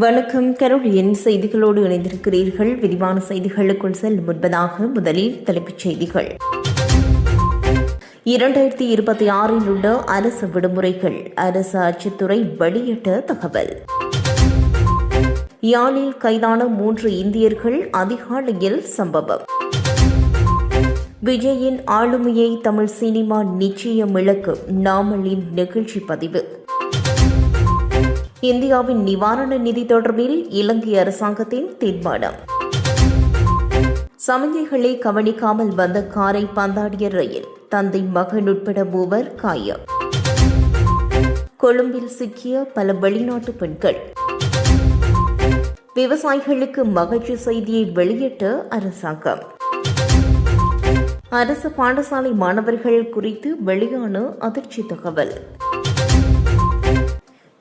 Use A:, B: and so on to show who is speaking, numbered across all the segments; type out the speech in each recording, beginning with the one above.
A: வணக்கம். கரோலியன் செய்திகளோடு இணைந்திருக்கிறீர்கள். விரிவான செய்திகளுக்குள் செல்லும் முன்பதாக முதலில் தலைப்புச் செய்திகள். இரண்டாயிரத்தி இருபத்தி ஆறில் உள்ள அரசு விடுமுறைகள் அரசு அச்சுத்துறை வெளியிட்ட தகவல். யாழில் கைதான மூன்று இந்தியர்கள் அதிகாலையில் சம்பவம். விஜயின் ஆளுமையை தமிழ் சினிமா நிச்சயம் இழக்கும் நாமலின் நிகழ்ச்சி பதிவு. இந்தியாவின் நிவாரண நிதி தொடர்பில் இலங்கை அரசாங்கத்தின் தீர்மானம். சமிகைகளை கவனிக்காமல் வந்த காரை பந்தாடிய ரயில் தந்தை மகன் உட்பட மூவர் காயம். கொழும்பில் சிக்கிய பல வெளிநாட்டு பெண்கள். விவசாயிகளுக்கு மகிழ்ச்சி செய்தியை வெளியிட்ட அரசாங்கம். அரசு பாடசாலை மாணவர்கள் குறித்து வெளியான அதிர்ச்சி தகவல்.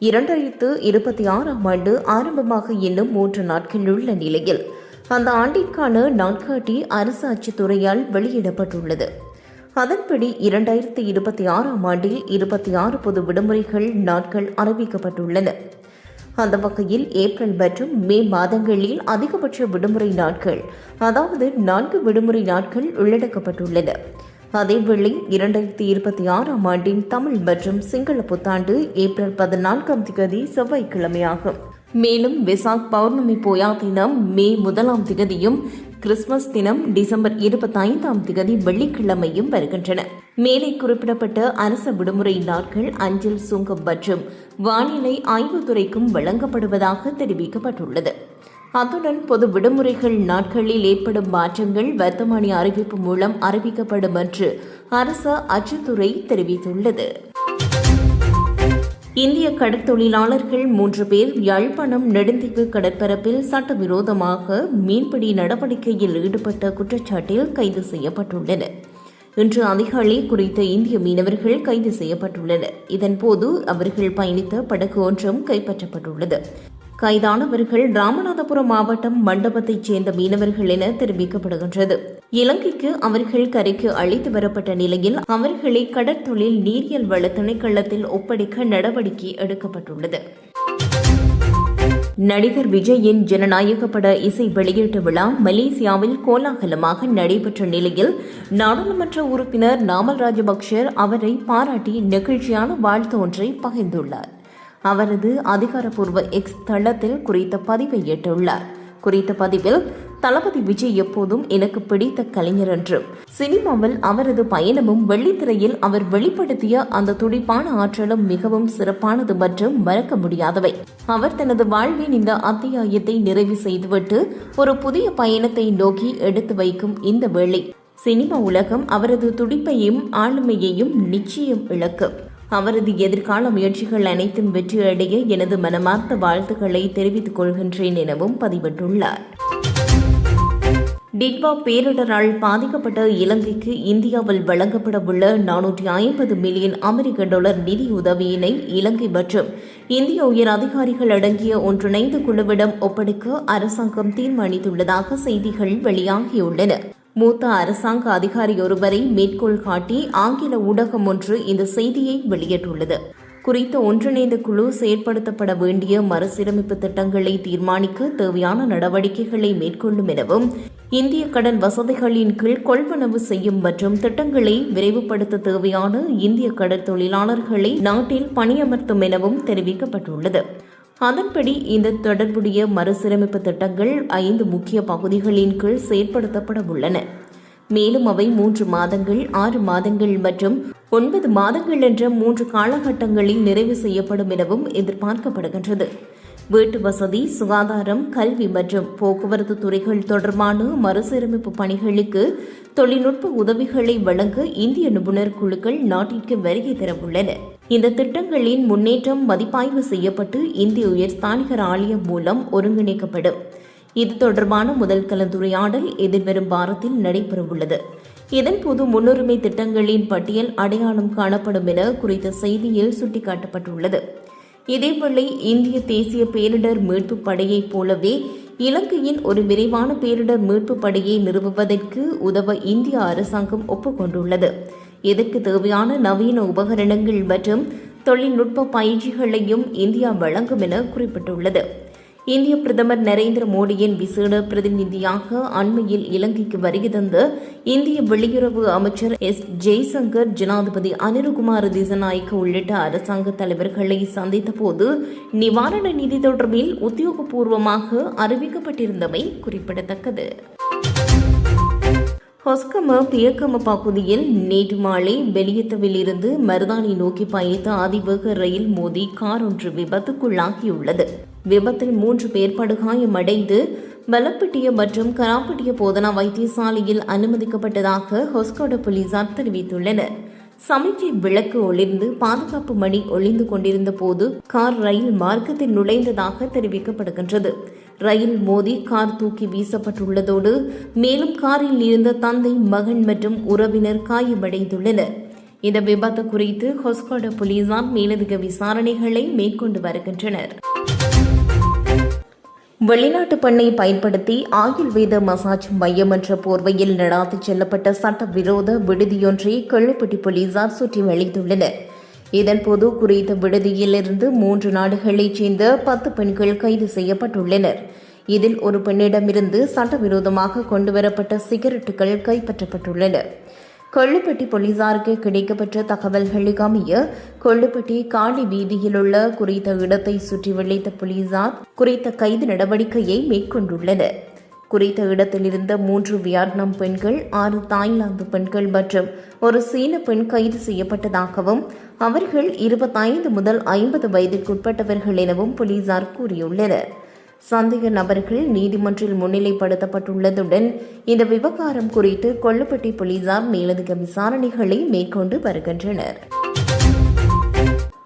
A: இரண்டாயிரத்து இருபத்தி ஆறாம் ஆண்டு ஆரம்பமாக இன்னும் மூன்று நாட்கள் உள்ள நிலையில் அந்த ஆண்டிற்கான நாட்காட்டி அரசு அச்சுத்துறையால் வெளியிடப்பட்டுள்ளது. அதன்படி இரண்டாயிரத்தி இருபத்தி ஆறாம் ஆண்டில் இருபத்தி ஆறு பொது விடுமுறைகள் நாட்கள் அறிவிக்கப்பட்டுள்ளன. அந்த வகையில் ஏப்ரல் மற்றும் மே மாதங்களில் அதிகபட்ச விடுமுறை நாட்கள் அதாவது நான்கு விடுமுறை நாட்கள் உள்ளடக்கப்பட்டுள்ளன. அதேவேளை இரண்டாயிரத்தி இருபத்தி ஆறாம் ஆண்டின் தமிழ் மற்றும் சிங்கள புத்தாண்டு ஏப்ரல் பதினான்காம் திகதி செவ்வாய்க்கிழமையாகும். மேலும் விசாக் பௌர்ணமி போயா தினம் மே முதலாம் திகதியும் கிறிஸ்துமஸ் தினம் டிசம்பர் இருபத்தைந்தாம் திகதி வெள்ளிக்கிழமையும் வருகின்றன. மேலே குறிப்பிடப்பட்ட அரச விடுமுறை நாட்கள் அஞ்சல் சுங்கம் மற்றும் வானிலை ஆய்வுத்துறைக்கும் வழங்கப்படுவதாக தெரிவிக்கப்பட்டுள்ளது. அத்துடன் பொது விடுமுறைகள் நாட்களில் ஏற்படும் மாற்றங்கள் வர்த்தமானி அறிவிப்பு மூலம் அறிவிக்கப்படும் என்று அரசு அச்சுத்துறை தெரிவித்துள்ளது. இந்திய கடற்தொழிலாளர்கள் மூன்று பேர் யாழ்ப்பாணம் நெடுந்தீவு கடற்பரப்பில் சட்டவிரோதமாக மீன்பிடி நடவடிக்கையில் ஈடுபட்ட குற்றச்சாட்டில் கைது செய்யப்பட்டுள்ளனர். இன்று அதிகாலை குறித்த இந்திய மீனவர்கள் கைது செய்யப்பட்டுள்ளனர். இதன்போது அவர்கள் பயணித்த படகு ஒன்றும் கைப்பற்றப்பட்டுள்ளது. கைதானவர்கள் ராமநாதபுரம் மாவட்டம் மண்டபத்தைச் சேர்ந்த மீனவர்கள் என தெரிவிக்கப்படுகின்றது. இலங்கைக்கு அவர்கள் கரைக்கு அழைத்து வரப்பட்ட நிலையில் அவர்களை கடற்தொழில் நீரியல் வள திணைக்களத்தில் ஒப்படைக்க நடவடிக்கை எடுக்கப்பட்டுள்ளது. நடிகர் விஜயின் ஜனநாயக பட இசை வெளியீட்டு விழா மலேசியாவில் கோலாகலமாக நடைபெற்ற நிலையில் நாடாளுமன்ற உறுப்பினர் நாமல் ராஜபக்சர் அவரை பாராட்டி நெகிழ்ச்சியான வாழ்த்து ஒன்றை பகிர்ந்துள்ளார். அவரது அதிகாரப்பூர்வ எக்ஸ் தளத்தில் குறித்த பதிவை ஏற்றுள்ளார். குறித்த பதிவில் தளபதி விஜய் எப்போதும் எனக்கு பிடித்த கலைஞர் என்றும் சினிமாவில் அவரது பயணமும் வெள்ளித்திரையில் அவர் வெளிப்படுத்திய அந்த துடிப்பான ஆற்றலும் மிகவும் சிறப்பானது மற்றும் மறக்க முடியாதவை. அவர் தனது வாழ்வின் இந்த அத்தியாயத்தை நிறைவு செய்துவிட்டு ஒரு புதிய பயணத்தை நோக்கி எடுத்து வைக்கும் இந்த வேளை. சினிமா உலகம் அவரது துடிப்பையும் ஆளுமையையும் நிச்சயம் இழக்கும். அவரது எதிர்கால முயற்சிகள் அனைத்தும் வெற்றியடைய எனது மனமார்ந்த வாழ்த்துக்களை தெரிவித்துக் கொள்கின்றேன் எனவும் பதிவிட்டுள்ளார். டிட்வா பேரிடரால் பாதிக்கப்பட்ட இலங்கைக்கு இந்தியாவில் வழங்கப்பட உள்ள நானூற்றி ஐம்பது மில்லியன் அமெரிக்க டாலர் நிதி உதவியினை இலங்கை மற்றும் இந்திய உயர் அதிகாரிகள் அடங்கிய ஒன்றிணைந்த குழுவிடம் ஒப்படைக்க அரசாங்கம் தீர்மானித்துள்ளதாக செய்திகள் வெளியாகியுள்ளன. மூத்த அரசாங்க அதிகாரி ஒருவரை மேற்கோள் காட்டி ஆங்கில ஊடகம் ஒன்று இந்த செய்தியை வெளியிட்டுள்ளது. குறித்த ஒன்றிணைந்த குழு செயற்படுத்தப்பட வேண்டிய மறுசீரமைப்பு திட்டங்களை தீர்மானிக்க தேவையான நடவடிக்கைகளை மேற்கொள்ளும் எனவும் இந்திய கடன் வசதிகளின் கீழ் கொள்வனவு செய்யும் மற்றும் திட்டங்களை விரைவுபடுத்த தேவையான இந்திய கடற்தொழிலாளர்களை நாட்டில் பணியமர்த்தும் எனவும் தெரிவிக்கப்பட்டுள்ளது. அதன்படி இந்த தொடர்புடைய மறுசீரமைப்பு திட்டங்கள் ஐந்து முக்கிய பகுதிகளின் கீழ் செயற்படுத்தப்பட உள்ளன. மேலும் அவை மூன்று மாதங்கள் ஆறு மாதங்கள் மற்றும் ஒன்பது மாதங்கள் என்ற மூன்று காலகட்டங்களில் நிறைவு செய்யப்படும் எனவும் எதிர்பார்க்கப்படுகின்றது. வீட்டு வசதி சுகாதாரம் கல்வி மற்றும் போக்குவரத்து துறைகள் தொடர்பான மறுசீரமைப்பு பணிகளுக்கு தொழில்நுட்ப உதவிகளை வழங்க இந்திய நிபுணர் குழுக்கள் நாட்டிற்கு வருகை தரவுள்ளன. இந்த திட்டங்களின் முன்னேற்றம் மதிப்பாய்வு செய்யப்பட்டு இந்திய உயர்ஸ்தானிகர் ஆலயம் மூலம் ஒருங்கிணைக்கப்படும். இது தொடர்பான முதல் கலந்துரையாடல் எதிர்வரும் வாரத்தில் நடைபெறவுள்ளது. இதன்போது முன்னுரிமை திட்டங்களின் பட்டியல் அடையாளம் காணப்படும் என குறித்த செய்தியில் சுட்டிக்காட்டப்பட்டுள்ளது. இதேவேளை இந்திய தேசிய பேரிடர் மீட்பு படையைப் போலவே இலங்கையின் ஒரு விரைவான பேரிடர் மீட்பு படையை நிறுவுவதற்கு உதவ இந்திய அரசாங்கம் ஒப்புக்கொண்டுள்ளது. இதற்கு தேவையான நவீன உபகரணங்கள் மற்றும் தொழில்நுட்ப பயிற்சிகளையும் இந்தியா வழங்கும் என குறிப்பிட்டுள்ளது. இந்திய பிரதமர் நரேந்திர மோடியின் விசேட பிரதிநிதியாக அண்மையில் இலங்கைக்கு வருகை தந்த இந்திய வெளியுறவு அமைச்சர் எஸ் ஜெய்சங்கர் ஜனாதிபதி அனிருகுமார் திசநாயக்க உள்ளிட்ட அரசாங்க தலைவர்களை சந்தித்த போது நிவாரண நிதி தொடர்பில் உத்தியோகபூர்வமாக அறிவிக்கப்பட்டிருந்தமை குறிப்பிடத்தக்கது. ஹொஸ்கம பியக்கம பகுதியில் நேற்று மாலை வெளியத்தவிலிருந்து இருந்து மருதானி நோக்கி பயணித்த அதிவேக ரயில் மோதி கார் ஒன்று விபத்துக்குள்ளாகியுள்ளது. விபத்தில் மூன்று பேர் படுகாயமடைந்து பலப்பட்டிய மற்றும் கராப்பட்டிய போதனா வைத்தியசாலையில் அனுமதிக்கப்பட்டதாக ஹொஸ்கோட போலீசார் தெரிவித்துள்ளனர். சமிக்கை விளக்கு ஒளிர்ந்து பாதுகாப்பு மணி ஒளிந்து கொண்டிருந்த போது கார் ரயில் மார்க்கத்தில் நுழைந்ததாக தெரிவிக்கப்படுகின்றது. ரயில் மோதி கார் தூக்கி வீசப்பட்டுள்ளதோடு மேலும் காரில் இருந்த தந்தை மகன் மற்றும் உறவினர் காயமடைந்துள்ளனர். இந்த விபத்து குறித்து ஹொஸ்கோட போலீசார் மேலதிக விசாரணைகளை மேற்கொண்டு வருகின்றனர். வெளிநாட்டு பெண்ணை பயன்படுத்தி ஆயுர்வேத மசாஜ் மையம் என்ற போர்வையில் நடாத்திச் செல்லப்பட்ட சட்டவிரோத விடுதியொன்றை கள்ளுப்பட்டி போலீசார் சுற்றி வளைத்துள்ளனர். இதன்போது குறித்த விடுதியிலிருந்து மூன்று நாடுகளைச் சேர்ந்த பத்து பெண்கள் கைது செய்யப்பட்டுள்ளனர். இதில் ஒரு பெண்ணிடமிருந்து சட்டவிரோதமாக கொண்டுவரப்பட்ட சிகரெட்டுகள் கைப்பற்றப்பட்டுள்ளன. கொள்ளுப்பட்டி போலீசாருக்கு கிடைக்கப்பெற்ற தகவல்களுக்கு அமைய கொள்ளுப்பட்டி காளி வீதியில் உள்ள குறித்த இடத்தை சுற்றி வளைத்த போலீசார் குறித்த கைது நடவடிக்கையை மேற்கொண்டுள்ளனர். குறித்த இடத்திலிருந்த மூன்று வியட்நாம் பெண்கள் ஆறு தாய்லாந்து பெண்கள் மற்றும் ஒரு சீன பெண் கைது செய்யப்பட்டதாகவும் அவர்கள் இருபத்தைந்து முதல் ஐம்பது வயதிற்குட்பட்டவர்கள் எனவும் போலீசார் கூறியுள்ளனர். சந்தேக நபர்கள் நீதிமன்றில் முன்னிலைப்படுத்தப்பட்டுள்ளதுடன் இந்த விவகாரம் குறித்து கொல்லப்பட்டி போலீசார் மேலதிக விசாரணைகளை மேற்கொண்டு வருகின்றனர்.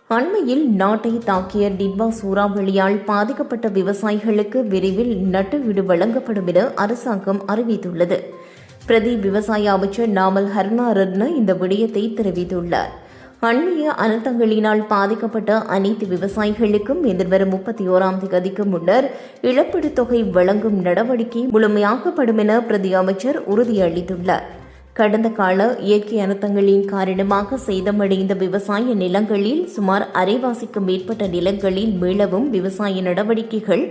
A: அண்மையில் நாட்டை தாக்கிய டிட்வா சூறாவளியால் பாதிக்கப்பட்ட விவசாயிகளுக்கு விரைவில் நட்டுவீடு வழங்கப்படும் என அரசாங்கம் அறிவித்துள்ளது. பிரதி விவசாய அமைச்சர் நாமல் ஹர்னா ரத்ன இந்த விடயத்தை தெரிவித்துள்ளார். அண்மைய அனர்த்தங்களினால் பாதிக்கப்பட்ட அனைத்து விவசாயிகளுக்கும் எதிர்வரும் முப்பத்தி ஓராம் தேதிக்கு முன்னர் இழப்பீடு தொகை வழங்கும் நடவடிக்கை முழுமையாக்கப்படும் என பிரதி அமைச்சர் உறுதியளித்துள்ளார். கடந்த கால இயற்கை அனர்த்தங்களின் காரணமாக சேதமடைந்த விவசாய நிலங்களில் சுமார் அரைவாசிக்கு மேற்பட்ட நிலங்களில் மீளவும் விவசாய நடவடிக்கைகள்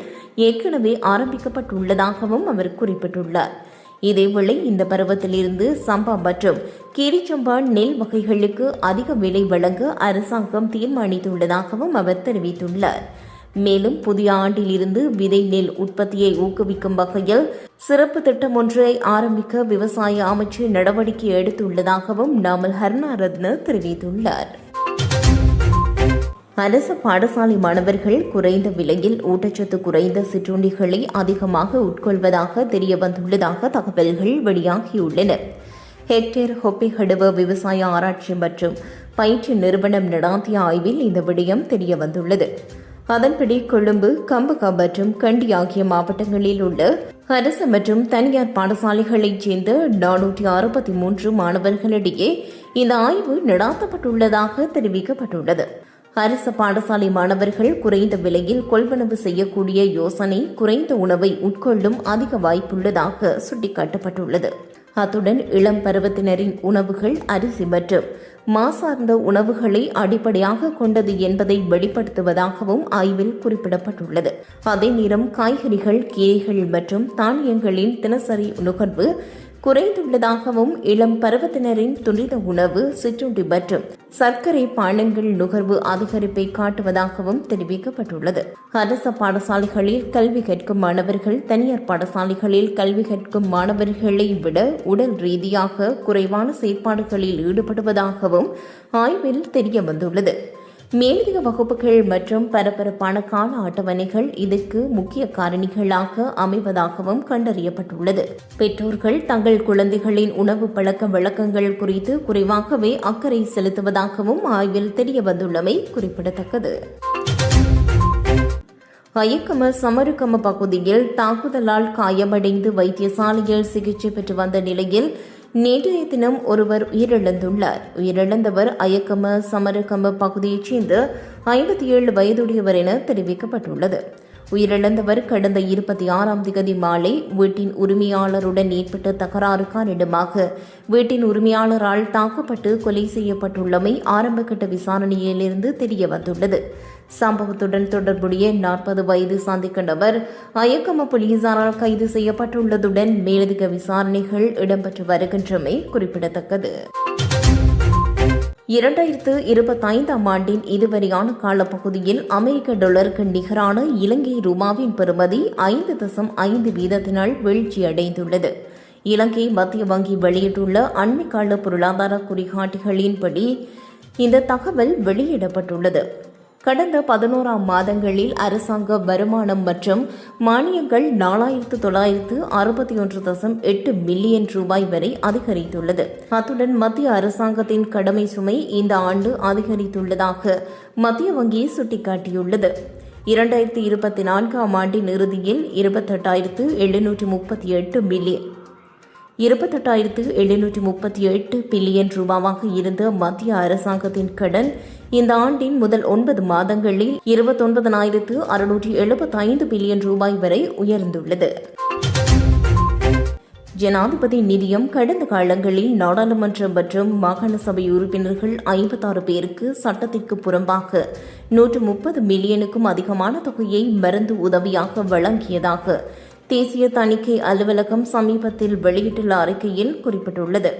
A: ஏற்கனவே ஆரம்பிக்கப்பட்டுள்ளதாகவும் அவர் குறிப்பிட்டுள்ளார். இதேவேளை இந்த பருவத்திலிருந்து சம்பா மற்றும் கீரிச்சம்பா நெல் வகைகளுக்கு அதிக விலை வழங்க அரசாங்கம் தீர்மானித்துள்ளதாகவும் அவர் தெரிவித்துள்ளார். மேலும் புதிய ஆண்டிலிருந்து விதை நெல் உற்பத்தியை ஊக்குவிக்கும் வகையில் சிறப்பு திட்டம் ஒன்றை ஆரம்பிக்க விவசாய அமைச்சு நடவடிக்கை எடுத்துள்ளதாகவும் நாமல் ஹர்னாரத்ன தெரிவித்துள்ளார். அரசு பாடசாலை மாணவர்கள் குறைந்த விலையில் ஊட்டச்சத்து குறைந்த சிற்றுண்டிகளை அதிகமாக உட்கொள்வதாக தெரிய வந்துள்ளதாக தகவல்கள் வெளியாகியுள்ளன. ஹெக்டேர் ஹொப்பிஹடுவ விவசாய ஆராய்ச்சி மற்றும் பயிற்சி நிறுவனம் நடாத்திய ஆய்வில் இந்த விடயம் தெரிய வந்துள்ளது அதன்படி கொழும்பு கம்பகா மற்றும் கண்டி ஆகிய மாவட்டங்களில் உள்ள அரசு மற்றும் தனியார் பாடசாலைகளைச் சேர்ந்த நானூற்றி அறுபத்தி மூன்று மாணவர்களிடையே இந்த ஆய்வு நடாத்தப்பட்டுள்ளதாக தெரிவிக்கப்பட்டுள்ளது. அரசு பாடசாலை மாணவர்கள் குறைந்த விலையில் கொள்வனவு செய்யக்கூடிய யோசனை குறைந்த உணவை உட்கொள்ளும் அதிக வாய்ப்புள்ளதாக சுட்டிக்காட்டப்பட்டுள்ளது. அத்துடன் இளம் பருவத்தினரின் உணவுகள் அரிசி மற்றும் மாசார்ந்த உணவுகளை அடிப்படையாக கொண்டது என்பதை வெளிப்படுத்துவதாகவும் ஆய்வில் குறிப்பிடப்பட்டுள்ளது. அதே நேரம் காய்கறிகள் கீரைகள் மற்றும் தானியங்களின் தினசரி நுகர்வு குறைந்துள்ளதாகவும் இளம் பருவத்தினரின் துரித உணவு சிற்றுண்டி மற்றும் சர்க்கரை பானங்கள் நுகர்வு அதிகரிப்பை காட்டுவதாகவும் தெரிவிக்கப்பட்டுள்ளது. அரசு பாடசாலைகளில் கல்வி கற்கும் மாணவர்கள் தனியார் பாடசாலைகளில் கல்வி கற்கும் மாணவர்களை விட உடல் ரீதியாக குறைவான செயற்பாடுகளில் ஈடுபடுவதாகவும் ஆய்வில் தெரிய வந்துள்ளது மேலதிக வகுப்புகள் மற்றும் பரபரப்பான கால அட்டவணைகள் இதற்கு முக்கிய காரணிகளாக அமைவதாகவும் கண்டறியப்பட்டுள்ளது. பெற்றோர்கள் தங்கள் குழந்தைகளின் உணவு பழக்க வழக்கங்கள் குறித்து குறைவாகவே அக்கறை செலுத்துவதாகவும் ஆய்வில் தெரியவந்துள்ளமை குறிப்பிடத்தக்கது. அயக்கம சமருக்கம பகுதியில் தாக்குதலால் காயமடைந்து வைத்தியசாலையில் சிகிச்சை பெற்று வந்த நிலையில் நேற்றைய தினம் ஒருவர் உயிரிழந்துள்ளார். உயிரிழந்தவர் அயக்கம சமரகம்ப பகுதியைச் சேர்ந்த ஐம்பத்தி ஏழு வயதுடையவர் என தெரிவிக்கப்பட்டுள்ளது. உயிரிழந்தவர் கடந்த இருபத்தி ஆறாம் திகதி மாலை வீட்டின் உரிமையாளருடன் ஏற்பட்ட தகராறு காரணமாக வீட்டின் உரிமையாளரால் தாக்கப்பட்டு கொலை செய்யப்பட்டுள்ளமை ஆரம்பகட்ட விசாரணையிலிருந்து தெரிய வந்துள்ளது சம்பவத்துடன் தொடர்புடைய நாற்பது வயது சந்திக்க நபர் அயக்கம போலீசாரால் கைது செய்யப்பட்டுள்ளதுடன் மேலதிக விசாரணைகள் இடம்பெற்று வருகின்றமை குறிப்பிடத்தக்கது. இரண்டாயிரத்து இருபத்தைந்தாம் ஆண்டின் இதுவரையான காலப்பகுதியில் அமெரிக்க டாலருக்கு நிகரான இலங்கை ரூபாவின் பெறுமதி ஐந்து தசம் ஐந்து வீதத்தினால் வீழ்ச்சியடைந்துள்ளது. இலங்கை மத்திய வங்கி வெளியிட்டுள்ள அண்மைக்கால பொருளாதார குறிகாட்டிகளின்படி இந்த தகவல் வெளியிடப்பட்டுள்ளது. கடந்த பதினோராம் மாதங்களில் அரசாங்க வருமானம் மற்றும் மானியங்கள் நாலாயிரத்து தொள்ளாயிரத்து அறுபத்தி ஒன்று தசம் எட்டு மில்லியன் ரூபாய் வரை அதிகரித்துள்ளது. அத்துடன் மத்திய அரசாங்கத்தின் கடமை சுமை இந்த ஆண்டு அதிகரித்துள்ளதாக மத்திய வங்கி சுட்டிக்காட்டியுள்ளது. இரண்டாயிரத்தி இருபத்தி நான்காம் ஆண்டின் இறுதியில் இருபத்தெட்டாயிரத்து எழுநூற்றி முப்பத்தி எட்டு மில்லியன் இருபத்தெட்டாயிரத்து எழுநூற்றி முப்பத்தி எட்டு பில்லியன் ரூபாவாக இருந்த மத்திய அரசாங்கத்தின் கடன் இந்த ஆண்டின் முதல் ஒன்பது மாதங்களில் இருபத்தொன்பதனாயிரத்து அறுநூற்றி எழுபத்தைந்து பில்லியன் ரூபாய் வரை உயர்ந்துள்ளது. ஜனாதிபதி நிதியம் கடந்த காலங்களில் நாடாளுமன்ற மற்றும் மாகாண சபை உறுப்பினர்கள் ஐம்பத்தாறு பேருக்கு சட்டத்திற்கு புறம்பாக நூற்று முப்பது மில்லியனுக்கும் அதிகமான தொகையை மருந்து உதவியாக வழங்கியதாக தேசிய தணிக்கை அலுவலகம் சமீபத்தில் வெளியிட்டுள்ள அறிக்கையில் குறிப்பிட்டுள்ளது.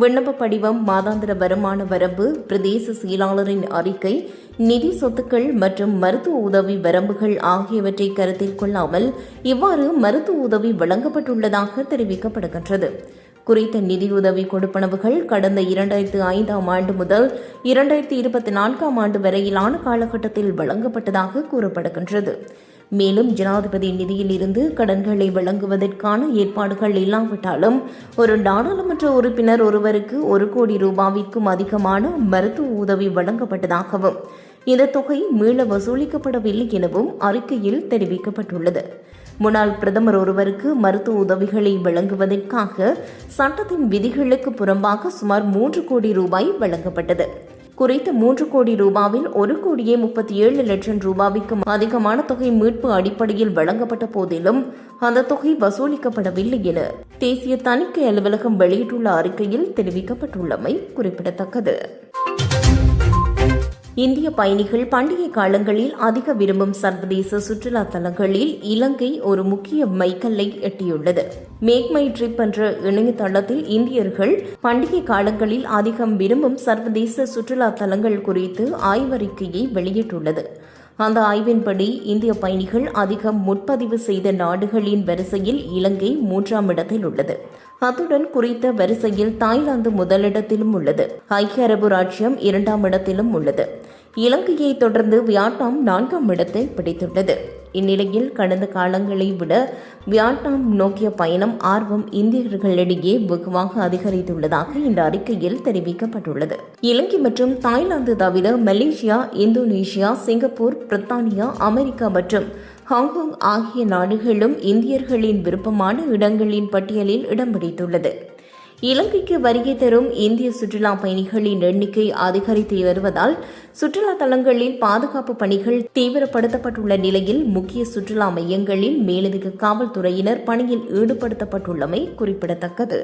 A: விண்ணப்ப படிவம் மாதாந்திர வருமான வரம்பு பிரதேச செயலாளரின் அறிக்கை நிதி சொத்துக்கள் மற்றும் மருத்துவ உதவி வரம்புகள் ஆகியவற்றை கருத்தில் கொள்ளாமல் இவ்வாறு மருத்துவ உதவி வழங்கப்பட்டுள்ளதாக தெரிவிக்கப்படுகின்றது. குறித்த நிதியுதவி கொடுப்பனவுகள் கடந்த இரண்டாயிரத்து ஐந்தாம் ஆண்டு முதல் இரண்டாயிரத்தி இருபத்தி நான்காம் ஆண்டு வரையிலான காலகட்டத்தில் வழங்கப்பட்டதாக கூறப்படுகின்றது. மேலும் ஜனாதிபதி நிதியில் இருந்து கடன்களை வழங்குவதற்கான ஏற்பாடுகள் இல்லாவிட்டாலும் ஒரு நாடாளுமன்ற உறுப்பினர் ஒருவருக்கு ஒரு கோடி ரூபாவிற்கும் அதிகமான மருத்துவ உதவி வழங்கப்பட்டதாகவும் இந்த தொகை மீள வசூலிக்கப்படவில்லை எனவும் அறிக்கையில் தெரிவிக்கப்பட்டுள்ளது. முன்னாள் பிரதமர் ஒருவருக்கு மருத்துவ உதவிகளை வழங்குவதற்காக சட்டத்தின் விதிகளுக்கு புறம்பாக சுமார் மூன்று கோடி ரூபாய் வழங்கப்பட்டது. குறித்த மூன்று கோடி ரூபாவில் ஒரு கோடியே முப்பத்தி ஏழு லட்சம் ரூபாய்க்கும் அதிகமான தொகை மீட்பு அடிப்படையில் வழங்கப்பட்ட போதிலும் அந்த தொகை வசூலிக்கப்படவில்லை என தேசிய தணிக்கை அலுவலகம் வெளியிட்டுள்ள அறிக்கையில் தெரிவிக்கப்பட்டுள்ளமை குறிப்பிடத்தக்கது. இந்திய பயணிகள் பண்டிகை காலங்களில் அதிக விரும்பும் சர்வதேச சுற்றுலா தலங்களில் இலங்கை ஒரு முக்கிய மைக்கல்லை எட்டியுள்ளது. மேக் மை ட்ரிப் என்ற இணையதளத்தில் இந்தியர்கள் பண்டிகை காலங்களில் அதிகம் விரும்பும் சர்வதேச சுற்றுலா தலங்கள் குறித்து ஆய்வறிக்கையை வெளியிட்டுள்ளது. அந்த ஆய்வின்படி இந்திய பயணிகள் அதிகம் முன்பதிவு செய்த நாடுகளின் வரிசையில் இலங்கை மூன்றாம் இடத்தில் உள்ளது. அத்துடன் குறித்த வரிசையில் தாய்லாந்து முதலிடத்திலும் உள்ளது. ஐக்கிய அரபு ராஜ்யம் இரண்டாம் இடத்திலும் உள்ளது. இலங்கையை தொடர்ந்து வியட்நாம் நான்காம் இடத்தை பிடித்துள்ளது. இந்நிலையில் கடந்த காலங்களை விட வியட்நாம் நோக்கிய பயணம் ஆர்வம் இந்தியர்களிடையே வெகுவாக அதிகரித்துள்ளதாக இந்த அறிக்கையில் தெரிவிக்கப்பட்டுள்ளது. இலங்கை மற்றும் தாய்லாந்து தவிர மலேசியா இந்தோனேஷியா சிங்கப்பூர் பிரித்தானியா அமெரிக்கா மற்றும் ஹாங்காங் ஆகிய நாடுகளும் இந்தியர்களின் விருப்பமான இடங்களின் பட்டியலில் இடம் பிடித்துள்ளது. இலங்கைக்கு வருகை தரும் இந்திய சுற்றுலா பயணிகளின் எண்ணிக்கை அதிகரித்து வருவதால் சுற்றுலா தலங்களில் பாதுகாப்பு பணிகள் தீவிரப்படுத்தப்பட்டுள்ள நிலையில் முக்கிய சுற்றுலா மையங்களில் மேலதிக காவல்துறையினர் பணியில் ஈடுபடுத்தப்பட்டுள்ளமை குறிப்பிடத்தக்கது.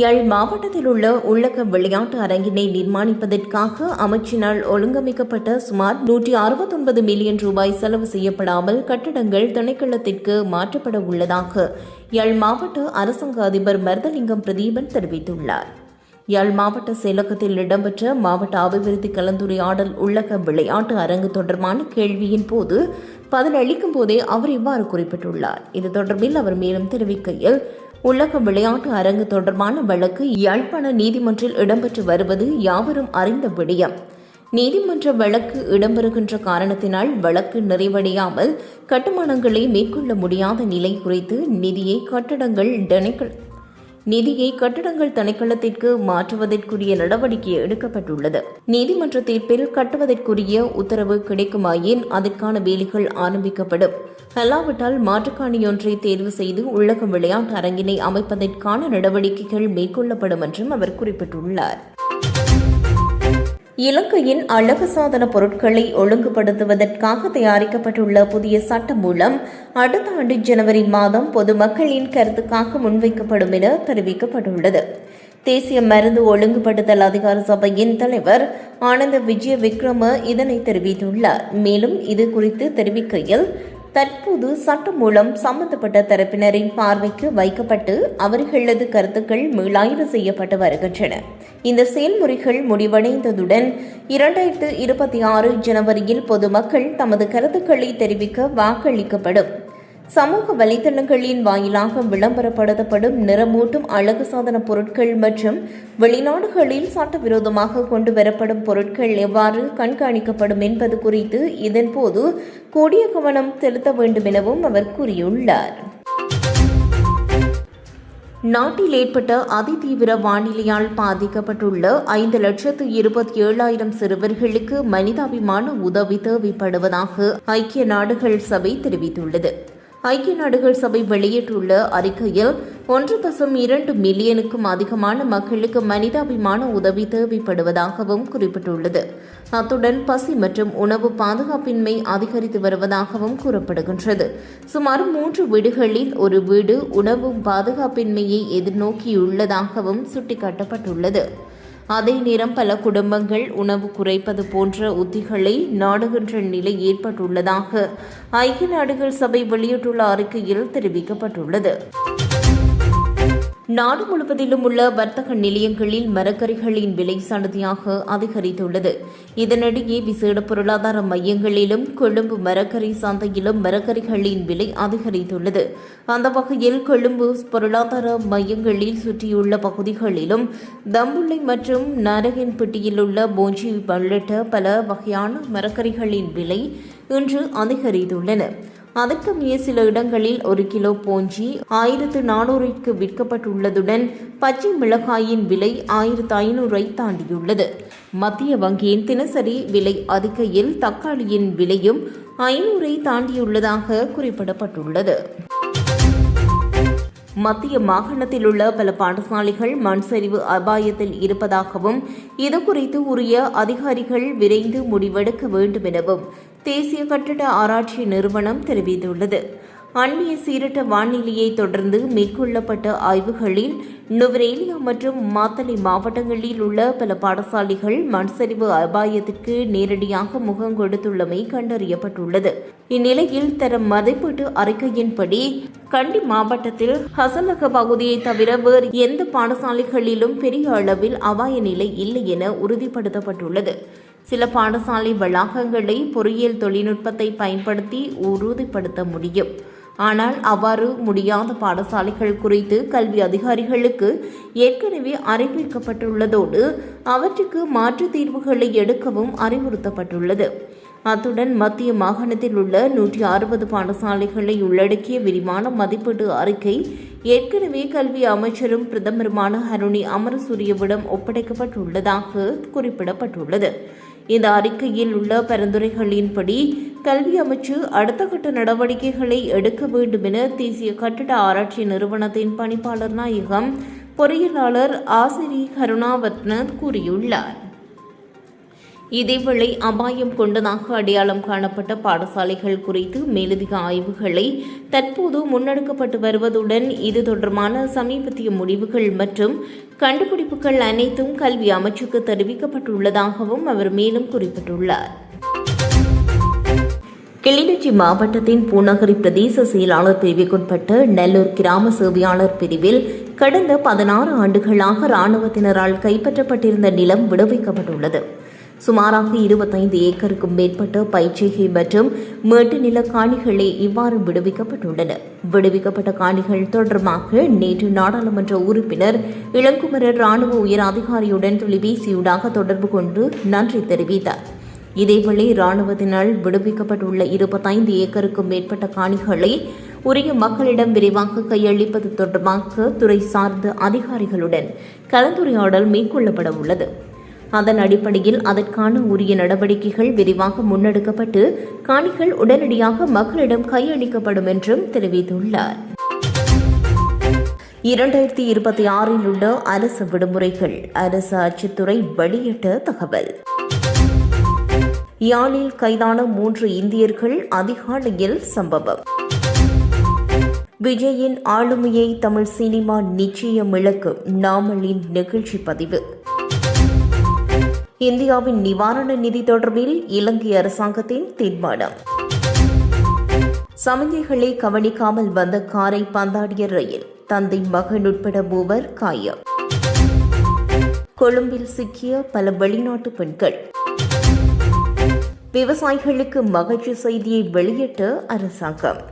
A: யாழ் மாவட்டத்தில் உள்ள உள்ளக விளையாட்டு அரங்கினை நிர்மாணிப்பதற்காக அமைச்சினால் ஒழுங்கமைக்கப்பட்ட சுமார் நூற்றி அறுபத்தொன்பது மில்லியன் ரூபாய் செலவு செய்யப்படாமல் கட்டடங்கள் திணைக்களத்திற்கு மாற்றப்பட உள்ளதாக யாழ் மாவட்ட அரசாங்க அதிபர் மருதலிங்கம் பிரதீபன் தெரிவித்துள்ளார். யாழ் மாவட்ட செயலகத்தில் இடம்பெற்ற மாவட்ட அபிவிருத்தி கலந்துரையாடல் உள்ளக விளையாட்டு அரங்கு தொடர்பான கேள்வியின் போது பதிலளிக்கும் போதே அவர் இவ்வாறு குறிப்பிட்டுள்ளார். இது தொடர்பில் அவர் மேலும் தெரிவிக்கையில் உலக விளையாட்டு அரங்கு தொடர்பான வழக்கு யாழ்ப்பாண நீதிமன்றில் இடம்பெற்று வருவது யாவரும் அறிந்த விடயம். நீதிமன்ற வழக்கு இடம்பெறுகின்ற காரணத்தினால் வழக்கு நிறைவடையாமல் கட்டுமானங்களை மேற்கொள்ள முடியாத நிலை குறித்து நிதியை கட்டடங்கள் நிதியை கட்டடங்கள் திணைக்களத்திற்கு மாற்றுவதற்குரிய நடவடிக்கை எடுக்கப்பட்டுள்ளது. நீதிமன்ற தீர்ப்பில் கட்டுவதற்குரிய உத்தரவு கிடைக்குமாயின் அதற்கான வேலைகள் ஆரம்பிக்கப்படும். அல்லாவிட்டால் மாற்றுக்காணியொன்றை தேர்வு செய்து உள்ளக விளையாட்டு அரங்கினை அமைப்பதற்கான நடவடிக்கைகள் மேற்கொள்ளப்படும் என்றும் அவர் குறிப்பிட்டுள்ளார். இலங்கையின் அழகு சாதன பொருட்களை ஒழுங்குபடுத்துவதற்காக தயாரிக்கப்பட்டுள்ள புதிய சட்டம் மூலம் அடுத்த ஆண்டு ஜனவரி மாதம் பொதுமக்களின் கருத்துக்காக முன்வைக்கப்படும் என தெரிவிக்கப்பட்டுள்ளது. தேசிய மருந்து ஒழுங்குபடுத்தல் அதிகார சபையின் தலைவர் ஆனந்த விஜய விக்ரம இதனை தெரிவித்துள்ளார். மேலும் இது குறித்து தெரிவிக்கையில் தற்போது சட்டம் மூலம் சம்பந்தப்பட்ட தரப்பினரின் பார்வைக்கு வைக்கப்பட்டு அவர்களது கருத்துக்கள் மீளாய்வு செய்யப்பட்டு வருகின்றன. இந்த செயல்முறைகள் முடிவடைந்ததுடன் இரண்டாயிரத்து இருபத்தி ஆறு ஜனவரியில் பொதுமக்கள் தமது கருத்துக்களை தெரிவிக்க வாக்களிக்கப்படும். சமூக வலைதளங்களின் வாயிலாக விளம்பரப்படுத்தப்படும் நிறமூட்டும் அழகு சாதன பொருட்கள் மற்றும் வெளிநாடுகளில் சட்டவிரோதமாக கொண்டு வரப்படும் பொருட்கள் எவ்வாறு கண்காணிக்கப்படும் என்பது குறித்து இதன்போது கூடிய கவனம் செலுத்த வேண்டும் எனவும் அவர் கூறியுள்ளார். நாட்டில் ஏற்பட்ட அதிதீவிர வானிலையால் பாதிக்கப்பட்டுள்ள ஐந்து லட்சத்து இருபத்தி ஏழாயிரம் சிறுவர்களுக்கு மனிதாபிமான உதவி தேவைப்படுவதாக ஐக்கிய நாடுகள் சபை தெரிவித்துள்ளது. ஐக்கிய நாடுகள் சபை வெளியிட்டுள்ள அறிக்கையில் ஒன்று தசம் இரண்டு மில்லியனுக்கும் அதிகமான மக்களுக்கு மனிதாபிமான உதவி தேவைப்படுவதாகவும் குறிப்பிட்டுள்ளது. அத்துடன் பசி மற்றும் உணவு பாதுகாப்பின்மை அதிகரித்து வருவதாகவும் கூறப்படுகின்றது. சுமார் மூன்று வீடுகளில் ஒரு வீடு உணவு பாதுகாப்பின்மையை எதிர்நோக்கியுள்ளதாகவும் சுட்டிக்காட்டப்பட்டுள்ளது. அதே நேரம் பல குடும்பங்கள் உணவு குறைப்பது போன்ற உத்திகளை நாடுகின்ற நிலை ஏற்பட்டுள்ளதாக ஐக்கிய நாடுகள் சபை வெளியிட்டுள்ள அறிக்கையில் தெரிவிக்கப்பட்டுள்ளது. நாடு முழுவதிலும் உள்ள வர்த்தக நிலையங்களில் மரக்கறிகளின் விலை சடுதியாக அதிகரித்துள்ளது. இதனிடையே விசேட பொருளாதார மையங்களிலும் கொழும்பு மரக்கறி சந்தையிலும் மரக்கறிகளின் விலை அதிகரித்துள்ளது. அந்த வகையில் கொழும்பு பொருளாதார மையங்களில் சுற்றியுள்ள பகுதிகளிலும் தம்புள்ளை மற்றும் நரகன்பட்டியில் உள்ள போஞ்சி உள்ளிட்ட பல வகையான மரக்கறிகளின் விலை இன்று அதிகரித்துள்ளன. அதற்கமைய சில இடங்களில் ஒரு கிலோ போஞ்சி ஆயிரத்து நானூறுக்கு விற்கப்பட்டுள்ளதுடன் பச்சை மிளகாயின் விலை ஆயிரத்து ஐநூறை தாண்டியுள்ளது. மத்திய வங்கியின் தினசரி விலை அறிக்கையில் தக்காளியின் விலையும் ஐநூறை தாண்டியுள்ளதாக குறிப்பிடப்பட்டுள்ளது. மத்திய மாகாணத்தில் உள்ள பல பாடசாலைகள் மண் சரிவு அபாயத்தில் இருப்பதாகவும் இது குறித்து உரிய அதிகாரிகள் விரைந்து முடிவெடுக்க வேண்டும் எனவும் தேசிய கட்டிட ஆராய்ச்சி நிறுவனம் தெரிவித்துள்ளது. அண்மைய சீரட்ட வானிலையை தொடர்ந்து மேற்கொள்ளப்பட்ட ஆய்வுகளில் நுவரேலியா மற்றும் மாத்தளை மாவட்டங்களில் உள்ள பல பாடசாலைகள் மண்சரிவு அபாயத்திற்கு நேரடியாக முகம் கொடுத்துள்ளமை கண்டறியப்பட்டுள்ளது. இந்நிலையில் தரம் மதிப்பீட்டு அறிக்கையின்படி கண்டி மாவட்டத்தில் ஹசலக பகுதியை தவிர வேறு எந்த பாடசாலைகளிலும் பெரிய அளவில் அபாய நிலை இல்லை என உறுதிப்படுத்தப்பட்டுள்ளது. சில பாடசாலை வளாகங்களை பொறியியல் தொழில்நுட்பத்தை பயன்படுத்தி உறுதிப்படுத்த முடியும். ஆனால் அவ்வாறு முடியாத பாடசாலைகள் குறித்து கல்வி அதிகாரிகளுக்கு ஏற்கனவே அறிவிக்கப்பட்டுள்ளதோடு அவற்றுக்கு மாற்று தீர்வுகளை எடுக்கவும் அறிவுறுத்தப்பட்டுள்ளது. அத்துடன் மத்திய மாகாணத்தில் உள்ள நூற்றி அறுபது பாடசாலைகளை உள்ளடக்கிய விரிவான மதிப்பீட்டு அறிக்கை ஏற்கனவே கல்வி அமைச்சரும் பிரதமருமான ஹருணி அமரசூரியவிடம் ஒப்படைக்கப்பட்டுள்ளதாக குறிப்பிடப்பட்டுள்ளது. இந்த அறிக்கையில் உள்ள பரிந்துரைகளின்படி கல்வி அமைச்சு அடுத்த கட்ட நடவடிக்கைகளை எடுக்க வேண்டும் என தேசிய கட்டிட ஆராய்ச்சி நிறுவனத்தின் பணிப்பாளர் நாயகம் பொறியியலாளர் ஆசிரி கருணாவத்ன கூறியுள்ளார். இதேவேளை அபாயம் கொண்டதாக அடையாளம் காணப்பட்ட பாடசாலைகள் குறித்து மேலதிக ஆய்வுகளை தற்போது முன்னெடுக்கப்பட்டு வருவதுடன் இது தொடர்பான சமீபத்திய முடிவுகள் மற்றும் கண்டுபிடிப்புகள் அனைத்தும் கல்வி அமைச்சுக்கு தெரிவிக்கப்பட்டுள்ளதாகவும் அவர் மேலும் குறிப்பிட்டுள்ளார். கிளிநொச்சி மாவட்டத்தின் பூநகரி பிரதேச செயலாளர் பிரிவுக்குட்பட்ட நெல்லூர் கிராம சேவையாளர் பிரிவில் கடந்த பதினாறு ஆண்டுகளாக இராணுவத்தினரால் கைப்பற்றப்பட்டிருந்த நிலம் விடுவிக்கப்பட்டுள்ளது. சுமாராக இருபத்தைந்து ஏக்கருக்கும் மேற்பட்ட பயிற்சிகை மற்றும் மேட்டு நில காணிகளே இவ்வாறு விடுவிக்கப்பட்டுள்ளன. விடுவிக்கப்பட்ட காணிகள் தொடர்பாக நேற்று நாடாளுமன்ற உறுப்பினர் இளங்குமரர் ராணுவ உயர் அதிகாரியுடன் தொலைபேசியூடாக தொடர்பு கொண்டு நன்றி தெரிவித்தார். இதேவேளை இராணுவத்தினால் விடுவிக்கப்பட்டுள்ள இருபத்தைந்து ஏக்கருக்கும் மேற்பட்ட காணிகளை உரிய மக்களிடம் விரைவாக கையளிப்பது தொடர்பாக துறை சார்ந்த அதிகாரிகளுடன் கலந்துரையாடல் மேற்கொள்ளப்பட உள்ளது அதன் அடிப்படையில் அதற்கான உரிய நடவடிக்கைகள் விரிவாக முன்னெடுக்கப்பட்டு காணிகள் உடனடியாக மக்களிடம் கையளிக்கப்படும் என்றும் தெரிவித்துள்ளார். இரண்டாயிரத்தி இருபத்தி ஆறில் உள்ள அரசு விடுமுறைகள் அரசு அச்சுத்துறை வெளியிட்ட தகவல். யாழில் கைதான மூன்று இந்தியர்கள் அதிகாலையில் சம்பவம். விஜயின் ஆளுமையை தமிழ் சினிமா நிச்சயம் இழக்கும் நாமலின் நிகழ்ச்சி பதிவு. இந்தியாவின் நிவாரண நிதி தொடர்பில் இலங்கை அரசாங்கத்தின் தீர்மானம். சமிகைகளை கவனிக்காமல் வந்த காரை பந்தாடிய ரயில் தந்தை மகன் உட்பட மூவர் காயம். கொழும்பில் சிக்கிய பல வெளிநாட்டு பெண்கள். விவசாயிகளுக்கு மகிழ்ச்சி செய்தியை வெளியிட்ட அரசாங்கம்.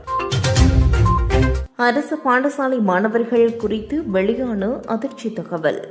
A: அரசு பாடசாலை மாணவர்கள் குறித்து வெளியான அதிர்ச்சி தகவல்.